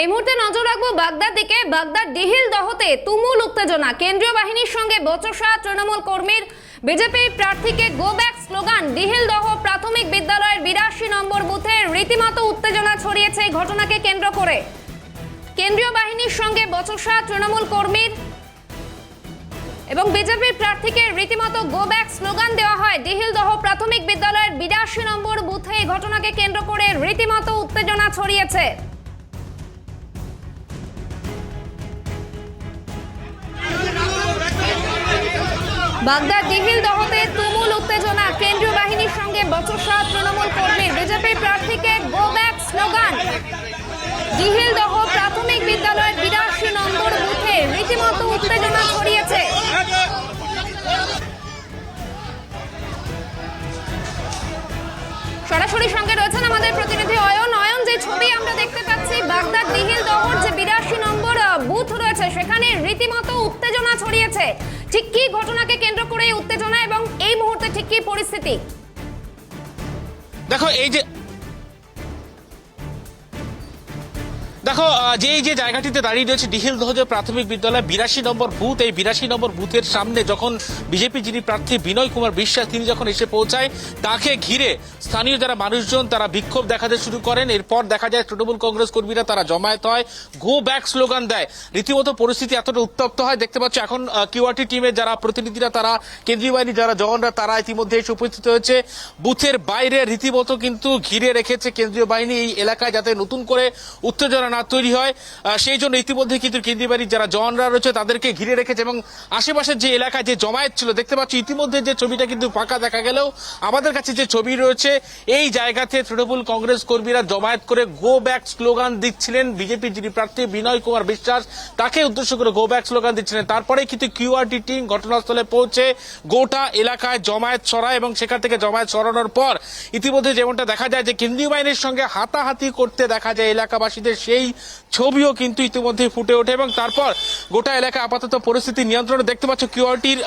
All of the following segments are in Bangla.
এই মুহূর্তে নজর রাখব বাগদার দিকে। বাগদার ডিহিল দহতে তুমুল উত্তেজনা। কেন্দ্রীয় বাহিনীর সঙ্গে বচসা তৃণমূল কর্মীর বিজেপির প্রার্থীকে গো ব্যাক স্লোগান ডিহিল দহ প্রাথমিক বিদ্যালয়ের বিরাশি নম্বর বুথে রীতিমতো উত্তেজনা ছড়িয়েছে এই ঘটনাকে কেন্দ্র করে। কেন্দ্রীয় বাহিনীর সঙ্গে বচসা তৃণমূল কর্মীর এবং বিজেপির প্রার্থীকে রীতিমতো গো ব্যাক স্লোগান দেওয়া হয় ডিহিলদহ প্রাথমিক বিদ্যালয়ের বিরাশি নম্বর বুথে। এই ঘটনাকে কেন্দ্র করে রীতিমতো উত্তেজনা ছড়িয়েছে। বাগদার দিহিল দহতে তুমুল উত্তেজনা। কেন্দ্রীয় বাহিনীর সঙ্গে বচসা তৃণমূল কর্মীর বিজেপি প্রার্থীকে গো ব্যাক স্লোগান ডিহিল দহ প্রাথমিক বিদ্যালয়ের বিরাশি নম্বর বুথে রীতিমতো উত্তেজনা ছড়িয়েছে। সরাসরি সঙ্গে রয়েছেন আমাদের প্রতিনিধি অয়ন। অয়ন, যে ছবি আমরা দেখতে পাচ্ছি, বাগদাদ দিহিল দহর যে বিরাশি নম্বর বুথ রয়েছে, সেখানে রীতিমতো উত্তেজনা ছড়িয়েছে। ঠিক কি ঘটনাকে কেন্দ্র করে উত্তেজনা এবং এই মুহূর্তে ঠিক কি পরিস্থিতি? দেখো, এই যে দেখো যে যে জায়গাটিতে দাঁড়িয়ে রয়েছে ডিহিল দহজ প্রাথমিক বিদ্যালয়, বিরাশি নম্বর বুথ, এই বিরাশি নম্বর বুথের সামনে যখন বিজেপি যিনি প্রার্থী বিনয় কুমার বিশ্বাস, তিনি যখন এসে পৌঁছায়, তাকে ঘিরে স্থানীয় যারা মানুষজন, তারা বিক্ষোভ দেখাতে শুরু করেন। এরপর দেখা যায় তৃণমূল কংগ্রেস কর্মীরা তারা জমায়েত হয়। গো ব্যাক স্লোগান দেয়। রীতিমতো পরিস্থিতি এতটা উত্তপ্ত হয়, দেখতে পাচ্ছ এখন কিউআরটি টিমের যারা প্রতিনিধিরা, তারা কেন্দ্রীয় বাহিনী যারা জওয়ানরা, তারা ইতিমধ্যে এসে উপস্থিত হয়েছে। বুথের বাইরে রীতিমতো কিন্তু ঘিরে রেখেছে কেন্দ্রীয় বাহিনী এই এলাকায়, যাতে নতুন করে উত্তেজনা না তৈরি হয়। সেই জন্য ইতিমধ্যে কিন্তু কেন্দ্রীয় বাহিনীর যারা জওয়ানরা রয়েছে, তাদেরকে ঘিরে রেখেছে এবং আশেপাশের যে এলাকায় যে জমায়েত ছিল, দেখতে পাচ্ছি ইতিমধ্যে যে ছবিটা কিন্তু ফাঁকা দেখা গেলেও আমাদের কাছে যে ছবি রয়েছে, এই জায়গাতে তৃণমূল কংগ্রেস কর্মীরা জমায়েত করে গো ব্যাক স্লোগান দিচ্ছিলেন। বিজেপির যিনি প্রার্থী বিনয় কুমার বিশ্বাস, তাকে উদ্দেশ্য করে গো ব্যাক স্লোগান দিচ্ছিলেন। তারপরে কিন্তু কিউআরটি টিম ঘটনাস্থলে পৌঁছে গোটা এলাকায় জমায়েত সরায় এবং সেখান থেকে জমায়েত সরানোর পর ইতিমধ্যে যেমনটা দেখা যায় যে কেন্দ্রীয় বাহিনীর সঙ্গে হাতাহাতি করতে দেখা যায় এলাকাবাসীদের, সেই ছবিও কিন্তু ইতিমধ্যে ফুটে ওঠে এবং তারপর গোটা এলাকা আপাতত পরিস্থিতি নিয়ন্ত্রণে দেখতে পাচ্ছ কিউআরটির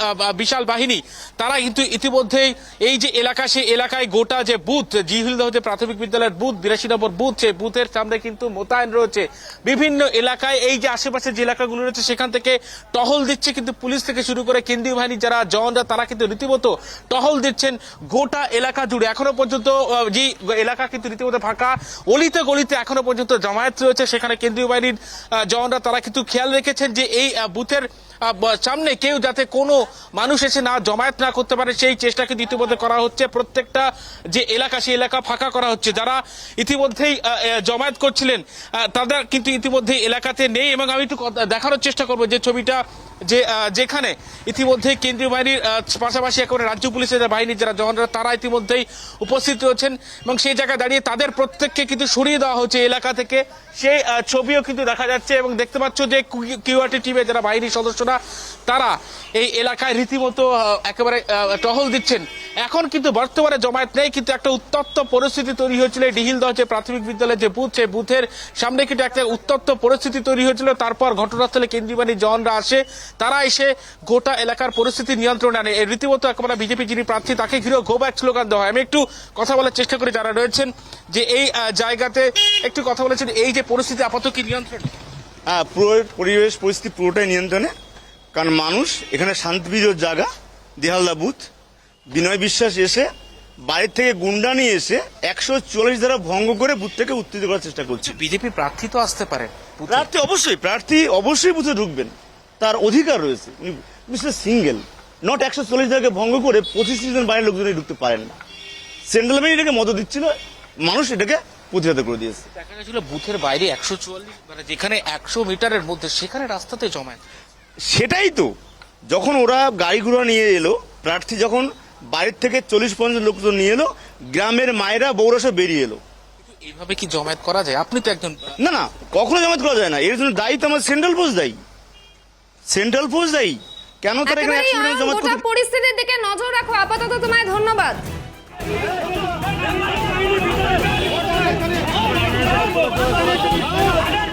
বিশাল বাহিনী। তারা কিন্তু ইতিমধ্যেই এই যে এলাকা, সেই এলাকায় গোটা যে বুথ, জিহিলদহ যে প্রাথমিক বিদ্যালয়ের বুথ, বিরাশি নম্বর বুথ, সেই বুথের সামনে কিন্তু মোতায়েন রয়েছে বিভিন্ন এলাকায়। এই যে আশেপাশে যে এলাকাগুলো রয়েছে, সেখান থেকে টহল দিচ্ছে কিন্তু পুলিশ থেকে শুরু করে কেন্দ্রীয় বাহিনীর যারা জওয়ানরা, তারা কিন্তু রীতিমতো টহল দিচ্ছেন গোটা এলাকা জুড়ে। এখনও পর্যন্ত যে এলাকা কিন্তু রীতিমতো ফাঁকা, অলিতে গলিতে এখনও পর্যন্ত জামায়াত রয়েছে। সেখানে কেন্দ্রীয় বাহিনীর জওয়ানরা তারা কিন্তু খেয়াল রেখেছেন যে এই বুথের সামনে কেউ যাতে কোনো মানুষ এসে না জমায়েত না করতে পারে, সেই চেষ্টা কিন্তু ইতিমধ্যে করা হচ্ছে। প্রত্যেকটা যে এলাকা, সেই এলাকা ফাঁকা করা হচ্ছে। যারা ইতিমধ্যেই জমায়েত করছিলেন তারা কিন্তু ইতিমধ্যে এলাকাতে নেই এবং আমি একটু দেখানোর চেষ্টা করব যে ছবিটা যে যেখানে ইতিমধ্যে কেন্দ্রীয় বাহিনীর পাশাপাশি একেবারে রাজ্য পুলিশের বাহিনীর যারা জওয়ানরা তারা ইতিমধ্যেই উপস্থিত রয়েছেন এবং সেই জায়গায় দাঁড়িয়ে তাদের প্রত্যেককে কিন্তু সরিয়ে দেওয়া হচ্ছে এলাকা থেকে। সেই ছবিও কিন্তু দেখা যাচ্ছে এবং দেখতে পাচ্ছ যে কিউআরটি টিমে যারা বাহিনীর সদস্যরা তারা এই এলাকায় রীতিমতো একেবারে টহল দিচ্ছেন। এখন কিন্তু বর্তমানে জমায়েত নেই, কিন্তু একটা উত্তপ্ত পরিস্থিতি তৈরি হয়েছিল। ডিহিলদহ যে প্রাথমিক বিদ্যালয়ের যে বুথ, সেই বুথের সামনে কিন্তু একটা উত্তপ্ত পরিস্থিতি তৈরি হয়েছিল। তারপর ঘটনাস্থলে কেন্দ্রীয় বাহিনীর জওয়ানরা আসে, তারা এসে গোটা এলাকার পরিস্থিতি নিয়ন্ত্রণে আনে। রীতিমতো একেবারে বিজেপি যিনি প্রার্থী, তাকে ঘিরেও গো ব্যাক স্লোগান দেওয়া হয়। আমি একটু কথা বলার চেষ্টা করি যারা রয়েছেন যে এই জায়গাতে একটু কথা বলেছেন, এই যে পরিস্থিতি আপাতত কি নিয়ন্ত্রণ? হ্যাঁ পুরো পরিবেশ, পরিস্থিতি পুরোটাই নিয়ন্ত্রণে। কারণ মানুষ এখানে শান্তিপ্রিয় জায়গা দেহালদা বুথ। বিনয় বিশ্বাস এসে বাইরে থেকে গুন্ডা নিয়ে এসে একশো চল্লিশ দ্বারা ভঙ্গ করে বুথটাকে উত্তেজিত করার চেষ্টা করছে। বিজেপি প্রার্থী তো আসতে পারে প্রার্থী অবশ্যই প্রার্থী অবশ্যই বুথে ঢুকবেন। তার অধিকার রয়েছে। Mister single. নট একশো চল্লিশ দ্বারাকে ভঙ্গ করে পঁচিশ জন বাইরের লোকজনই ঢুকতে পারেন না। সেন্ট্রাল ব্যাংক এটাকে মত দিচ্ছিল মানুষ এটাকে প্রতিহত করে দিয়েছে। দেখা গেছিল বুথের বাইরে একশো চুয়াল্লিশ মানে যেখানে একশো মিটারের মধ্যে সেখানে রাস্তাতে জমায়েত। সেটাই তো। যখন ওরা গাড়ি ঘোড়া নিয়ে এলো প্রার্থী যখন বাইরের থেকে চল্লিশ পঞ্চাশ লোকজন নিয়ে এলো গ্রামের মায়েরা বৌরা সব বেরিয়ে এলো। এইভাবে কি জমায়েত করা যায়? আপনি তো একজন না না কখনো জামাত করা যায় না। এর জন্য দায়ী তো আমার সেন্ট্রাল ফোর্স দায়ী। সেন্ট্রাল ফোর্স দায়ী। কেন তারা এখানে একশো জামাত করতে পরিস্থিতির দিকে নজর রাখো। আপাতত তোমায় ধন্যবাদ। হাজার